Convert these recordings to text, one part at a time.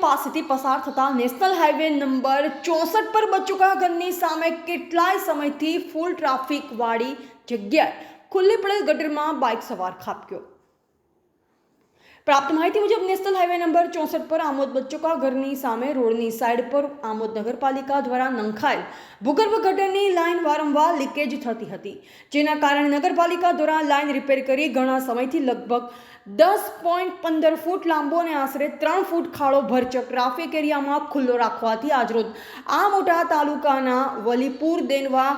પાસેથી પસાર થતા નેશનલ હાઈવે નંબર ચોસઠ પર બચુકા ઘરની સામે કેટલાય સમયથી ફૂલ ટ્રાફિકવાળી જગ્યાએ ખુલ્લી પડેલ ગટરમાં બાઇક સવાર ખાબક્યો. પ્રાપ્ત માહિતી મુજબ નેશનલ હાઈવે નંબર ચોસઠ પર આમોદ બચ્ચોકા ઘરની સામે રોડની સાઈડ પર આમોદ નગરપાલિકા દ્વારા નંખાયેલ ભૂગર્ભ ગટરની લાઇન વારંવાર લીકેજ થતી હતી, જેના કારણે નગરપાલિકા દ્વારા લાઇન રિપેર કરી ઘણા સમયથી લગભગ દસ પોઈન્ટ પંદર ફૂટ લાંબો અને આશરે ત્રણ ફૂટ ખાડો ભરચક ટ્રાફિક એરિયામાં ખુલ્લો રાખવાથી આજરોજ આ મોટા તાલુકાના વલીપુર, દેનવા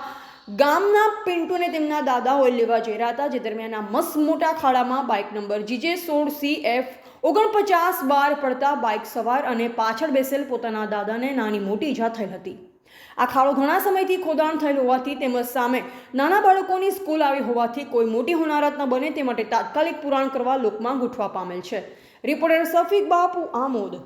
ગામના પિન્ટુને તેમના દાદા ઓઇલ લેવા જઈ રહ્યા હતા, જે દરમિયાન આ મોટા ખાડામાં બાઇક નંબર જીજે સોળ સી એફ ઓગણપચાસ બાર પડતા બાઇક સવાર અને પાછળ બેસેલ પોતાના દાદાને નાની મોટી ઈજા થઈ હતી. આ ખાડો ઘણા સમયથી ખોદાણ થયેલ હોવાથી તેમજ સામે નાના બાળકોની સ્કૂલ આવી હોવાથી કોઈ મોટી હોનારત ન બને તે માટે તાત્કાલિક પુરાણ કરવા લોકમાં ગૂંઠવા પામેલ છે. રિપોર્ટર સફીક બાપુ આમોદ.